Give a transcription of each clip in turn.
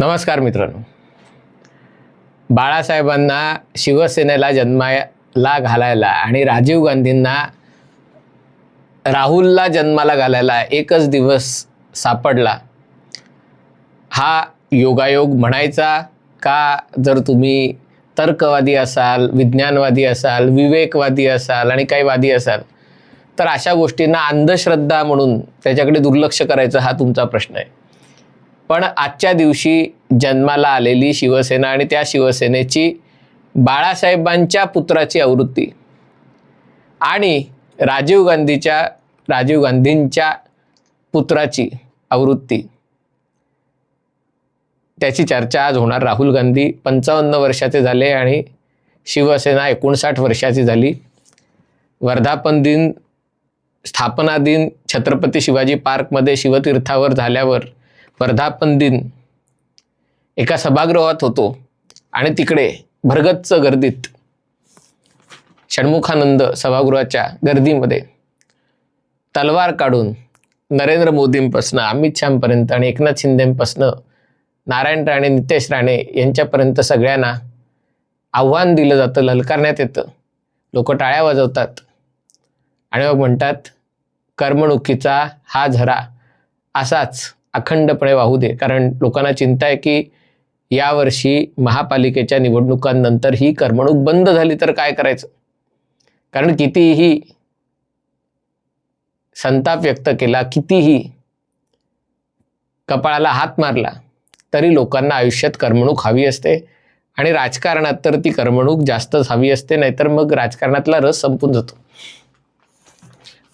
नमस्कार मित्रांनो. बाळासाहेबांना शिवसेनेला जन्माला घालायला आणि राजीव गांधींना राहुलला जन्माला घालायला एकच दिवस सापडला हा योगायोग म्हणायचा का? जर तुम्ही तर्कवादी असाल विज्ञानवादी असाल विवेकवादी असाल आणि काही वादी असाल तर अशा गोष्टींना अंधश्रद्धा म्हणून त्याच्याकडे दुर्लक्ष करायचं हा तुमचा प्रश्न आहे. पण आजच्या दिवशी जन्माला आलेली शिवसेना आणि त्या शिवसेनेची बाळासाहेबांच्या पुत्राची आवृत्ती. आणि राजीव गांधीच्या राजीव गांधींच्या पुत्राची आवृत्ती. त्याची चर्चा आज होणार. राहुल गांधी पंचावन्न वर्षाचे झाले आणि शिवसेना एकोणसाठ वर्षाची झाली. वर्धापन दिन स्थापना दिन छत्रपती शिवाजी पार्कमध्ये शिवतीर्थावर झाल्यावर वर्धापन दिन. एका सभागृहात होतो आणि तिकडे भरगच्च गर्दीत षण्मुखानंद सभागृहाच्या गर्दीमध्ये तलवार काढून नरेंद्र मोदींपासनं अमित शहापर्यंत आणि एकनाथ शिंदेपासनं नारायण राणे नितेश राणे यांच्यापर्यंत सगळ्यांना आव्हान दिलं जातं ललकारण्यात येतं. लोक टाळ्या वाजवतात. आणि मग म्हणतात करमणुकीचा हा झरा असाच. अखंडपणे वाहू दे. कारण लोकांना चिंता आहे की यावर्षी महापालिकेच्या निवडणुकांनंतर ही करमणूक बंद झाली तर काय करायचं? कारण कितीही संताप व्यक्त केला कितीही कपाळाला हात मारला तरी लोकांना आयुष्यात करमणूक हवी असते. आणि राजकारणात तर ती करमणूक जास्तच हवी असते नाहीतर मग राजकारणातला रस संपून जातो.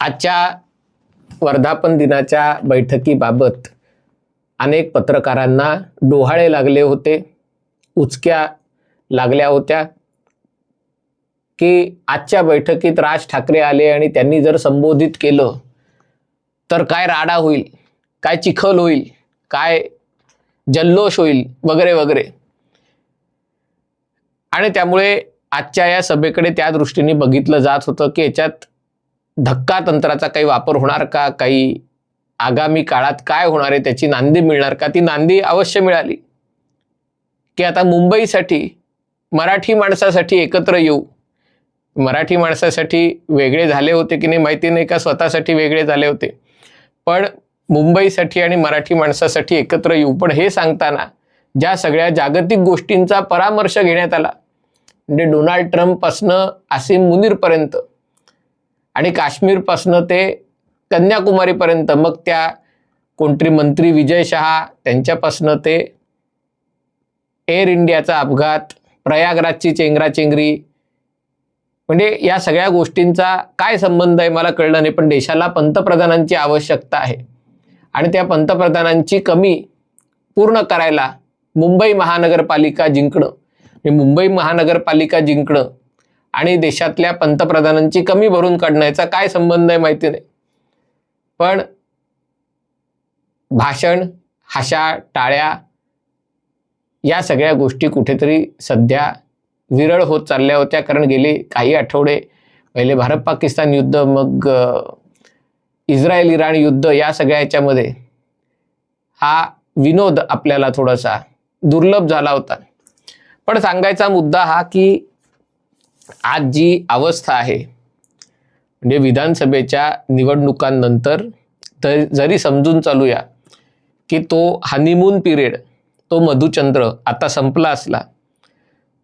आजच्या वर्धापन दिनाच्या बैठकीबाबत अनेक पत्रकारांना डोहाळे लागले होते उचक्या लागल्या होत्या की आजच्या बैठकीत राज ठाकरे आले आणि त्यांनी जर संबोधित केलं तर काय राडा होईल काय चिखल होईल काय जल्लोष होईल वगैरे वगैरे. आणि त्यामुळे आजच्या या सभेकडे त्या दृष्टीने बघितलं जात होतं की याच्यात धक्का तंत्राचा काही वापर होणार का काही आगामी काळात काय होणार आहे त्याची नांदी मिळणार का? ती नांदी अवश्य मिळाली. की आता मुंबईसाठी मराठी माणसासाठी एकत्र येऊ. मराठी माणसासाठी वेगळे झाले होते की नाही माहिती नाही का? स्वतःसाठी वेगळे झाले होते. पण मुंबईसाठी आणि मराठी माणसासाठी एकत्र येऊ. पण हे सांगताना ज्या सगळ्या जागतिक गोष्टींचा परामर्श घेण्यात आला म्हणजे डोनाल्ड ट्रम्पपासनं आसिम मुनीरपर्यंत आणि काश्मीरपासनं ते कन्याकुमारीपर्यंत. मग त्या कोणतरी मंत्री विजय शहा त्यांच्यापासनं ते एअर इंडियाचा अपघात प्रयागराजची चेंगराचेंगरी म्हणजे या सगळ्या गोष्टींचा काय संबंध आहे मला कळलं नाही पण देशाला पंतप्रधानांची आवश्यकता आहे. आणि त्या पंतप्रधानांची कमी पूर्ण करायला मुंबई महानगरपालिका जिंकणं म्हणजे मुंबई महानगरपालिका जिंकणं आणि देशातल्या पंतप्रधानांची कमी भरून काढण्याचा काय संबंध आहे माहिती नाही. पण भाषण हाशा टाळ्या या सगळ्या गोष्टी कुठेतरी सध्या विरळ होत चालल्या होत्या. कारण गेले काही आठवडे पहिले भारत पाकिस्तान युद्ध मग इस्रायल इराण युद्ध या सगळ्या याच्यामध्ये हा विनोद आपल्याला थोडासा दुर्लभ झाला होता. पण सांगायचा मुद्दा हा की आज जी अवस्था आहे म्हणजे विधानसभेच्या निवडणुकांनंतर तर जरी समजून चालूया की तो हनीमून पिरियड तो मधुचंद्र आता संपला असला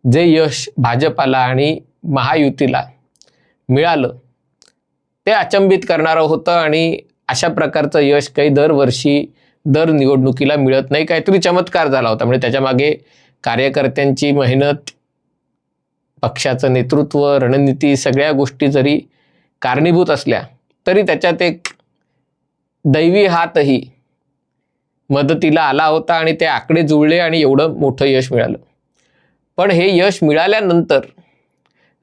जे यश भाजपाला आणि महायुतीला मिळालं ते अचंबित करणारं होतं आणि अशा प्रकारचं यश काही दरवर्षी दर निवडणुकीला मिळत नाही. काहीतरी चमत्कार झाला होता. म्हणजे त्याच्यामागे कार्यकर्त्यांची मेहनत पक्षाचं नेतृत्व रणनीती सगळ्या गोष्टी जरी कारणीभूत असल्या तरी त्याच्यात एक दैवी हातही मदतीला आला होता आणि ते आकडे जुळले आणि एवढं मोठं यश मिळालं. पण हे यश मिळाल्यानंतर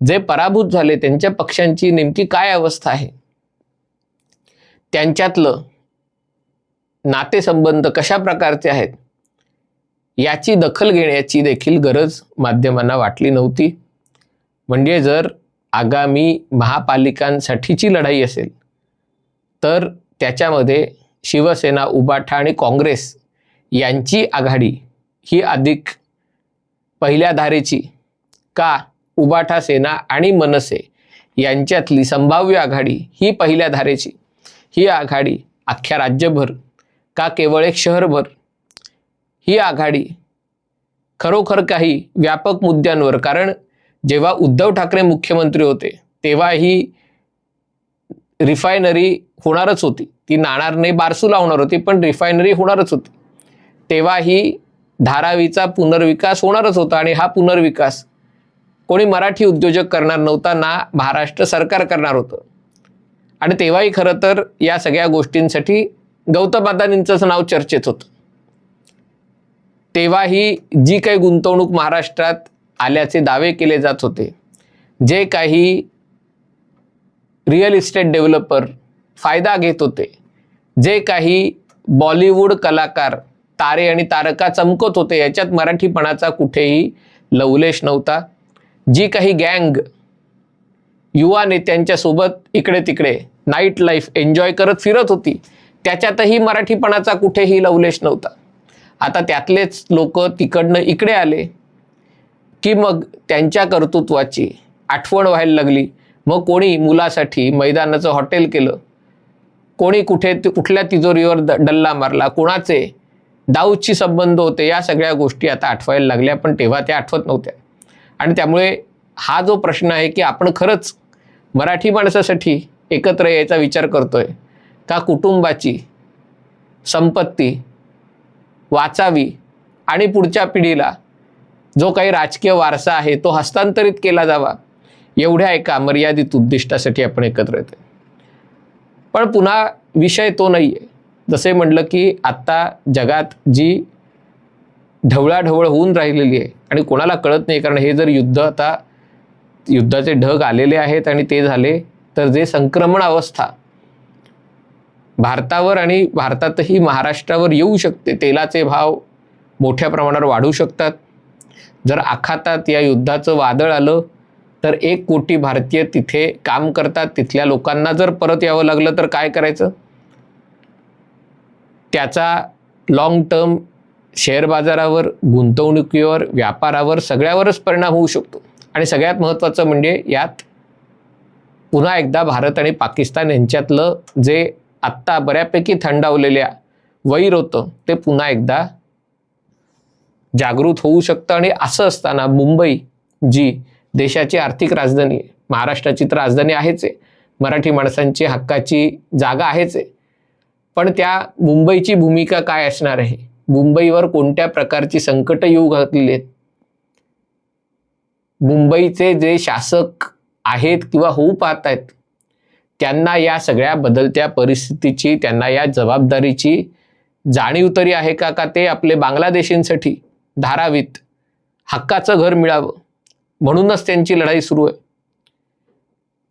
जे पराभूत झाले त्यांच्या पक्षांची नेमकी काय अवस्था आहे? त्यांच्यातलं नातेसंबंध कशा प्रकारचे आहेत? याची दखल घेण्याची देखील गरज माध्यमांना वाटली नव्हती. म्हणजे जर आगामी महापालिकांसाठीची लढाई असेल तर त्याच्यामध्ये शिवसेना उबाठा आणि काँग्रेस यांची आघाडी ही अधिक पहिल्या धारेची का? उबाठा सेना आणि मनसे यांच्यातली संभाव्य आघाडी ही पहिल्या धारेची. ही आघाडी अख्ख्या राज्यभर का केवळ एक शहरभर? ही आघाडी खरोखर काही व्यापक मुद्द्यांवर कारण जेव्हा उद्धव ठाकरे मुख्यमंत्री होते तेव्हा ही रिफायनरी होणारच होती. ती नाणार नाही बारसू लावणार होती पण रिफायनरी होणारच होती. तेव्हा ही धारावीचा पुनर्विकास होणारच होता आणि हा पुनर्विकास कोणी मराठी उद्योजक करणार नव्हता ना महाराष्ट्र सरकार करणार होतं. आणि तेव्हाही खरं तर या सगळ्या गोष्टींसाठी गौतम अदानींचंच नाव चर्चेत होतं. तेव्हाही जी काही गुंतवणूक महाराष्ट्रात आल्याचे दावे केले जात होते. जे काही रिअल इस्टेट डेव्हलपर फायदा घेत होते. जे काही बॉलिवूड कलाकार तारे आणि तारका चमकत होते याच्यात मराठीपणाचा कुठेही लवलेश नव्हता. जी काही गँग युवा नेत्यांच्या सोबत इकडे तिकडे नाईट लाईफ एन्जॉय करत फिरत होती त्याच्यातही मराठीपणाचा कुठेही लवलेश नव्हता. आता त्यातलेच लोक तिकडनं इकडे आले. की मग त्यांच्या कर्तृत्वाची आठवण व्हायला लागली. मग कोणी मुलासाठी मैदानाचं हॉटेल केलं. कोणी कुठे कुठल्या तिजोरीवर द डल्ला मारला. कोणाचे दाऊदशी संबंध होते या सगळ्या गोष्टी आता आठवायला लागल्या पण तेव्हा त्या आठवत नव्हत्या. आणि त्यामुळे हा जो प्रश्न आहे की आपण खरंच मराठी माणसासाठी एकत्र यायचा विचार करतोय का कुटुंबाची संपत्ती वाचावी आणि पुढच्या पिढीला जो काही राजकीय वारसा आहे तो हस्तांतरित केला जावा. एवढ्या एका मर्यादित उद्दिष्टासाठी आपण एकत्र येतो पण पुन्हा विषय तो नाही आहे जसे म्हटलं की आत्ता जगात जी ढवळाढवळ होऊन राहिलेली आहे आणि कोणाला कळत नाही कारण हे जर युद्ध आता युद्धाचे ढग आलेले आहेत आणि ते झाले तर जे संक्रमण अवस्था भारतावर आणि भारतातही महाराष्ट्रावर येऊ शकते तेलाचे भाव मोठ्या प्रमाणावर वाढू शकतात. जर आखातात या युद्धाचं वादळ आलं तर एक कोटी भारतीय तिथे काम करतात. तिथल्या लोकांना जर परत यावं लागलं तर काय करायचं? त्याचा लाँग टर्म शेअर बाजारावर गुंतवणुकीवर व्यापारावर सगळ्यावरच परिणाम होऊ शकतो. आणि सगळ्यात महत्त्वाचं म्हणजे यात पुन्हा एकदा भारत आणि पाकिस्तान यांच्यातलं जे आत्ता बऱ्यापैकी थंडावलेल्या वैर होतं ते पुन्हा एकदा जागृत होऊ शकतं. आणि असं असताना मुंबई जी देशाची आर्थिक राजधानी आहे महाराष्ट्राची तर राजधानी आहेच आहे. मराठी माणसांची हक्काची जागा आहेच आहे. पण त्या मुंबईची भूमिका काय असणार आहे? मुंबईवर कोणत्या प्रकारची संकट येऊ घातलेली आहेत? मुंबईचे जे शासक आहेत किंवा होऊ पाहत आहेत त्यांना या सगळ्या बदलत्या परिस्थितीची त्यांना या जबाबदारीची जाणीव तरी आहे का? का ते आपले बांगलादेशींसाठी धारावीत हक्काचं घर मिळावं. म्हणूनच त्यांची लढाई सुरू आहे.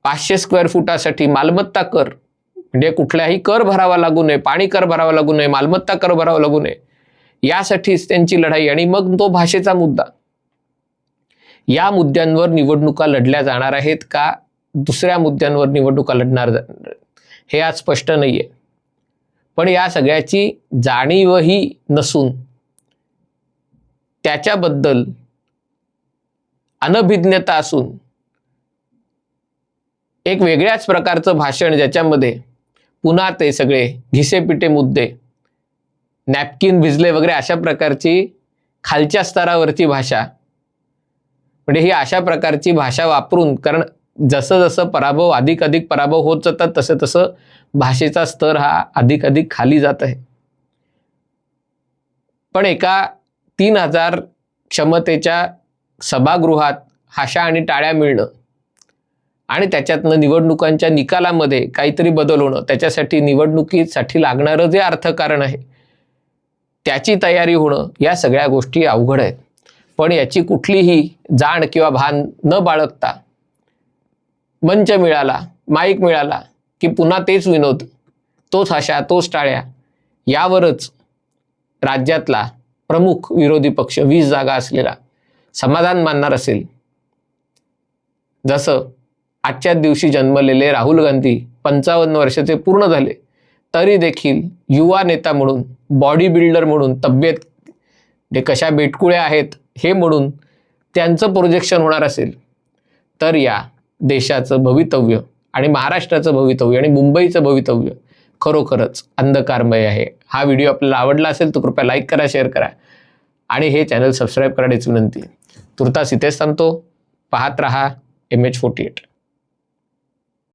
पाचशे स्क्वेअर फुटासाठी मालमत्ता कर. म्हणजे कुठल्याही कर भरावा लागू नये पाणी कर भरावा लागू नये मालमत्ता कर भरावा लागू नये. यासाठीच त्यांची लढाई आणि मग तो भाषेचा मुद्दा. या मुद्द्यांवर निवडणुका लढल्या जाणार आहेत का? दुसऱ्या मुद्द्यांवर निवडणुका लढणार हे आज स्पष्ट नाही आहे पण या सगळ्याची जाणीवही नसून त्याच्याबद्दल अनभिज्ञता असून एक वेगळ्याच प्रकारचं भाषण ज्याच्यामध्ये पुन्हा ते सगळे घिसेपिटे मुद्दे नॅपकिन भिजले वगैरे अशा प्रकारची खालच्या स्तरावरची भाषा म्हणजे ही अशा प्रकारची भाषा वापरून कारण जसं जसं पराभव अधिक अधिक पराभव होत जातात तसं तसं भाषेचा स्तर हा अधिक अधिक खाली जात आहे. पण एका तीन हजार क्षमतेच्या सभागृहात हाशा आणि टाळ्या मिळणं. आणि त्याच्यातनं निवडणुकांच्या निकालामध्ये काहीतरी बदल होणं. त्याच्यासाठी निवडणुकीसाठी लागणारं जे अर्थकारण आहे त्याची तयारी होणं या सगळ्या गोष्टी अवघड आहेत. पण याची कुठलीही जाण किंवा भान न बाळगता मंच मिळाला माईक मिळाला की पुन्हा तेच विनोद तोच हशा तोच टाळ्या यावरच राज्यातला प्रमुख विरोधी पक्ष वीस जागा असलेला समाधान मानणार असेल. जसं आजच्याच दिवशी जन्मलेले राहुल गांधी पंचावन्न वर्षाचे पूर्ण झाले तरी देखील युवा नेता म्हणून बॉडी बिल्डर म्हणून तब्येत जे कशा बेटकुळ्या आहेत हे म्हणून त्यांचं प्रोजेक्शन होणार असेल. तर या देशाचं भवितव्य आणि महाराष्ट्राचं भवितव्य आणि मुंबईचं भवितव्य खरोखरच अंधकारमय आहे. हा व्हिडिओ आपल्याला आवडला असेल तर कृपया लाईक करा शेअर करा. आणि हे चॅनल सबस्क्राईब करण्याची विनंती. तुर्तास इथेच सांगतो पाहत रहा एम एच फोर्टी एट